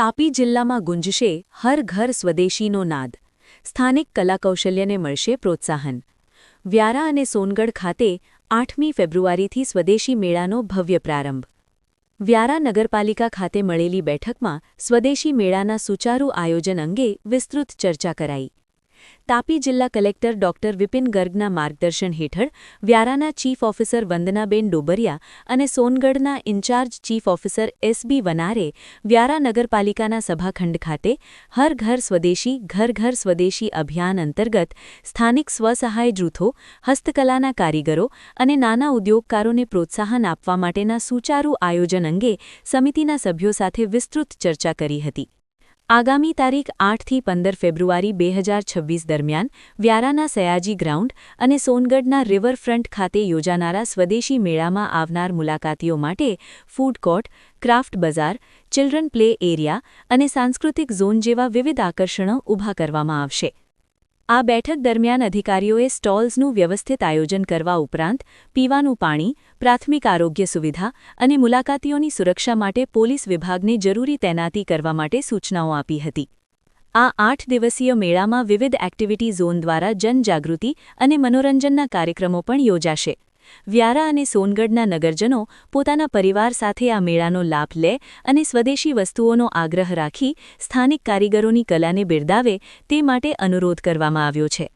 તાપી જિલ્લામાં ગુંજશે હર ઘર સ્વદેશીનો નાદ. સ્થાનિક કલાકૌશલ્યને મળશે પ્રોત્સાહન. વ્યારા અને સોનગઢ ખાતે આઠમી ફેબ્રુઆરીથી સ્વદેશી મેળાનો ભવ્ય પ્રારંભ. વ્યારા નગરપાલિકા ખાતે મળેલી બેઠકમાં સ્વદેશી મેળાના સુચારુ આયોજન અંગે વિસ્તૃત ચર્ચા કરાઈ. તાપી જિલ્લા કલેક્ટર ડોક્ટર વિપિન ગર્ગના માર્ગદર્શન હેઠળ વ્યારાના ચીફ ઓફિસર વંદનાબેન ડોબરિયા અને સોનગઢના incharge chief officer SB Vanare Vyara નગરપાલિકાના સભાખંડ ખાતે હર ઘર સ્વદેશી, ઘર ઘર સ્વદેશી અભિયાન અંતર્ગત સ્થાનિક સ્વસહાય જૂથો, હસ્તકલાના કારીગરો અને નાના ઉદ્યોગકારોને પ્રોત્સાહન આપવા માટેના સુચારુ આયોજન અંગે સમિતિના સભ્યો સાથે વિસ્તૃત ચર્ચા કરી હતી. આગામી તારીખ આઠથી પંદર ફેબ્રુઆરી બે હજાર છવ્વીસ દરમિયાન વ્યારાના સયાજી ગ્રાઉન્ડ અને સોનગઢના રિવરફ્રન્ટ ખાતે યોજાનારા સ્વદેશી મેળામાં આવનાર મુલાકાતીઓ માટે ફૂડ કોર્ટ, ક્રાફ્ટ બજાર, ચિલ્ડ્રન પ્લે એરિયા અને સાંસ્કૃતિક ઝોન જેવા વિવિધ આકર્ષણો ઊભા કરવામાં આવશે. આ બેઠક દરમિયાન અધિકારીઓએ સ્ટોલ્સનું વ્યવસ્થિત આયોજન કરવા ઉપરાંત પીવાનું પાણી, પ્રાથમિક આરોગ્ય સુવિધા અને મુલાકાતીઓની સુરક્ષા માટે પોલીસ વિભાગને જરૂરી તૈનાતી કરવા માટે સૂચનાઓ આપી હતી. આ આઠ દિવસીય મેળામાં વિવિધ એક્ટિવિટી ઝોન દ્વારા જનજાગૃતિ અને મનોરંજનના કાર્યક્રમો પણ યોજાશે. વ્યારા અને સોનગઢના નગરજનો પોતાના પરિવાર સાથે આ મેળાનો લાભ લે અને સ્વદેશી વસ્તુઓનો આગ્રહ રાખી સ્થાનિક કારીગરોની કલાને બિરદાવે તે માટે અનુરોધ કરવામાં આવ્યો છે.